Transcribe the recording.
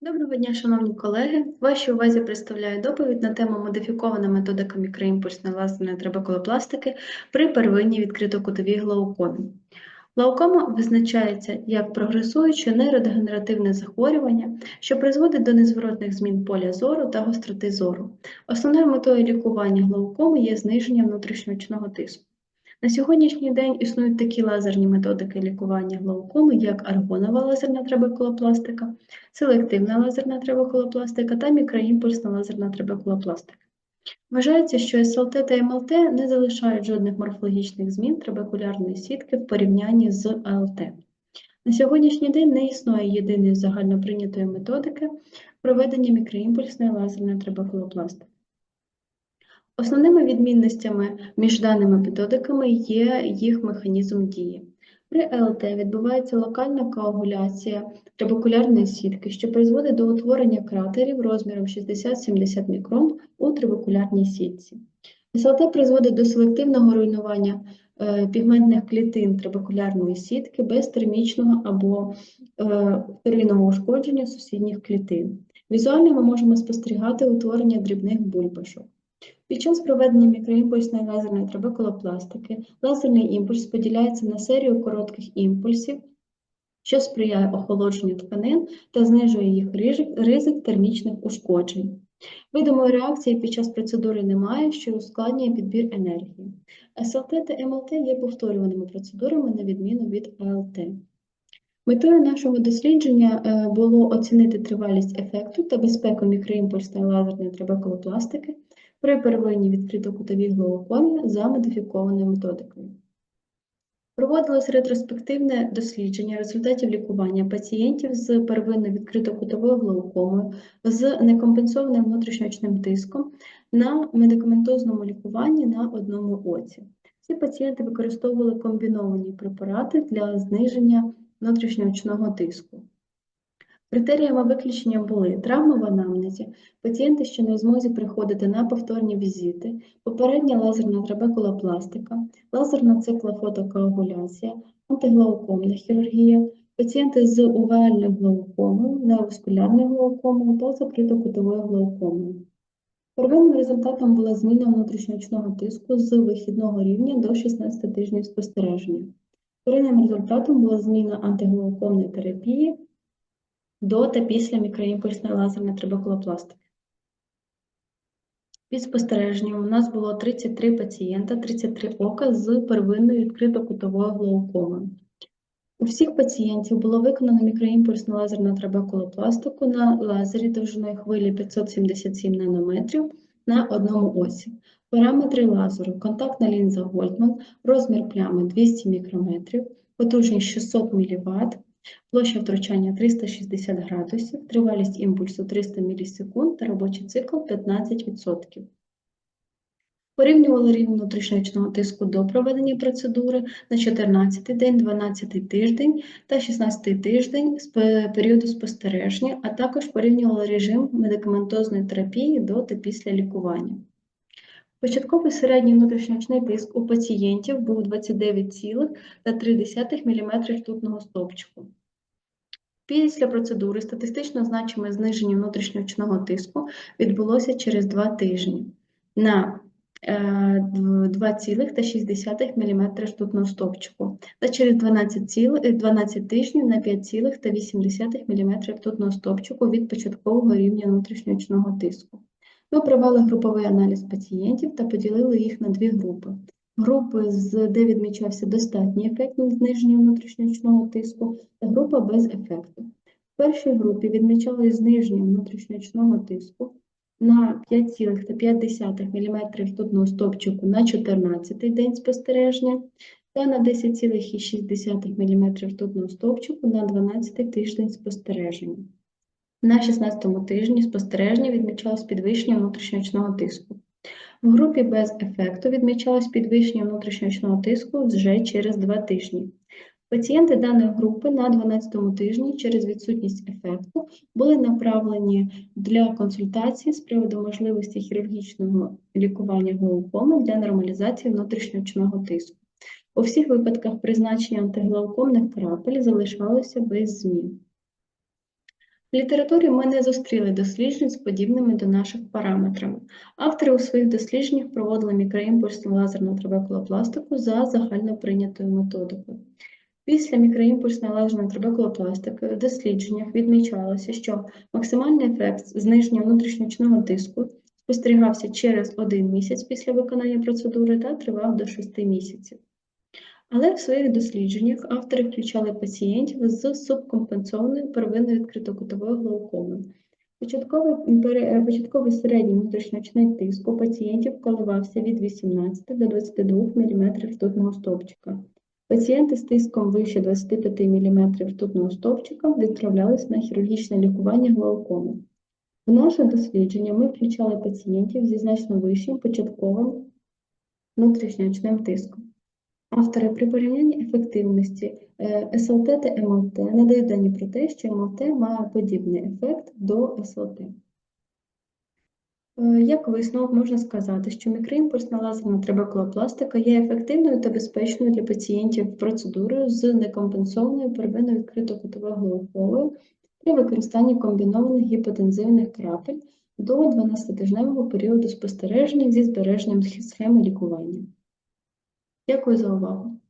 Доброго дня, шановні колеги. Вашій увазі представляю доповідь на тему модифікована методика мікроімпульсної лазерної трабекулопластики при первинній відкритокутовій глаукомі. Глаукома визначається як прогресуюче нейродегенеративне захворювання, що призводить до незворотних змін поля зору та гостроти зору. Основною метою лікування глаукоми є зниження внутрішньоочного тиску. На сьогоднішній день існують такі лазерні методики лікування глаукоми, як аргонова лазерна трабекулопластика, селективна лазерна трабекулопластика та мікроімпульсна лазерна трабекулопластика. Вважається, що СЛТ та МЛТ не залишають жодних морфологічних змін трабекулярної сітки в порівнянні з АЛТ. На сьогоднішній день не існує єдиної загальноприйнятої методики проведення мікроімпульсної лазерної трабекулопластики. Основними відмінностями між даними методиками є їх механізм дії. При ЛТ відбувається локальна коагуляція трабекулярної сітки, що призводить до утворення кратерів розміром 60-70 мікрон у трабекулярній сітці. СЛТ призводить до селективного руйнування е, пігментних клітин трабекулярної сітки без термічного або е, вторинного ушкодження сусідніх клітин. Візуально ми можемо спостерігати утворення дрібних бульбашок. Під час проведення мікроімпульсної лазерної трабекулопластики лазерний імпульс поділяється на серію коротких імпульсів, що сприяє охолодженню тканин та знижує їх ризик термічних ушкоджень. Видимої реакції під час процедури немає, що ускладнює підбір енергії. СЛТ та МЛТ є повторюваними процедурами на відміну від АЛТ. Метою нашого дослідження е, було оцінити тривалість ефекту та безпеку мікроімпульсної лазерної трабекулопластики при первинній відкритокутовій глаукомі за модифікованою методикою. Проводилось ретроспективне дослідження результатів лікування пацієнтів з первинною відкритокутовою глаукомою з некомпенсованим внутрішньоочним тиском на медикаментозному лікуванні на одному оці. Ці пацієнти використовували комбіновані препарати для зниження внутрішньоочного тиску. Критеріями виключення були травми в анамнезі, пацієнти, що не в змозі приходити на повторні візити, попередня лазерна трабекулопластика, лазерна циклофотокоагуляція, антиглаукомна хірургія, пацієнти з увеальною глаукомою, неоваскулярною глаукомою та закритокутовою глаукомою. Первинним результатом була зміна внутрішньоочного тиску з вихідного рівня до 16 тижнів спостереження. Вторинним результатом була зміна антиглаукомної терапії до та після мікроімпульсної лазерної трабекулопластики. Під спостереженням у нас було 33 пацієнта, 33 ока з первинною відкрито-кутовою глаукомою. У всіх пацієнтів було виконано мікроімпульсну лазерну трабекулопластику на лазері довжиною хвилі 577 нанометрів на одному осі. Параметри лазеру, контактна лінза Гольдман, розмір плями 200 мікрометрів, потужність 600 мВт, Площа втручання 360 градусів, тривалість імпульсу 300 мілісекунд та робочий цикл 15%. Порівнювали рівень внутрішньоочного тиску до проведення процедури на 14 й день, 12 й тиждень та 16 й тиждень з періоду спостереження, а також порівнювали режим медикаментозної терапії до та після лікування. Початковий середній внутрішньоочний тиск у пацієнтів був 29,3 мм ртутного стовпчику. Після процедури статистично значиме зниження внутрішньоочного тиску відбулося через 2 тижні на 2,6 мм ртутного стовпчику та через 12 12 тижнів на 5,8 мм ртутного стовпчику від початкового рівня внутрішньоочного тиску. Ми провели груповий аналіз пацієнтів та поділили їх на дві групи. Групи, де відмічався достатній ефект на зниження внутрішньоочного тиску, та група без ефекту. В першій групі відмічали зниження внутрішньоочного тиску на 5,5 мм ртутного стовпчику на 14-й день спостереження та на 10,6 мм ртутного стовпчику на 12 тиждень спостереження. На 16-му тижні спостереження відмічалось підвищення внутрішньоочного тиску. В групі без ефекту відмічалось підвищення внутрішньоочного тиску вже через 2 тижні. Пацієнти даної групи на 12-му тижні через відсутність ефекту були направлені для консультації з приводу можливості хірургічного лікування глаукоми для нормалізації внутрішньоочного тиску. У всіх випадках призначення антиглаукомних крапель залишалося без змін. В літературі ми не зустріли досліджень з подібними до наших параметрами. Автори у своїх дослідженнях проводили мікроімпульсну лазерну трабекулопластику за загальноприйнятою методикою. Після мікроімпульсної лазерної трабекулопластики в дослідженнях відмічалося, що максимальний ефект зниження внутрішньоочного тиску спостерігався через один місяць після виконання процедури та тривав до 6 місяців. Але в своїх дослідженнях автори включали пацієнтів з субкомпенсованою первинною відкритокутовою глаукомою. Початковий, початковий середній внутрішньоочний тиск у пацієнтів коливався від 18 до 22 мм ртутного стовпчика. Пацієнти з тиском вище 25 мм ртутного стовпчика відправлялись на хірургічне лікування глаукоми. В наше дослідження ми включали пацієнтів зі значно вищим початковим внутрішньоочним тиском. Автори при порівнянні ефективності е, СЛТ та МЛТ надають дані про те, що МЛТ має подібний ефект до СЛТ. Е, Як висновок можна сказати, що мікроімпульсна лазерна трабекулопластика є ефективною та безпечною для пацієнтів процедурою з некомпенсованою первинною відкритокутовою глаукомою при використанні комбінованих гіпотензивних крапель до 12-тижневого періоду спостереження зі збереженням схеми лікування. Дякую за увагу.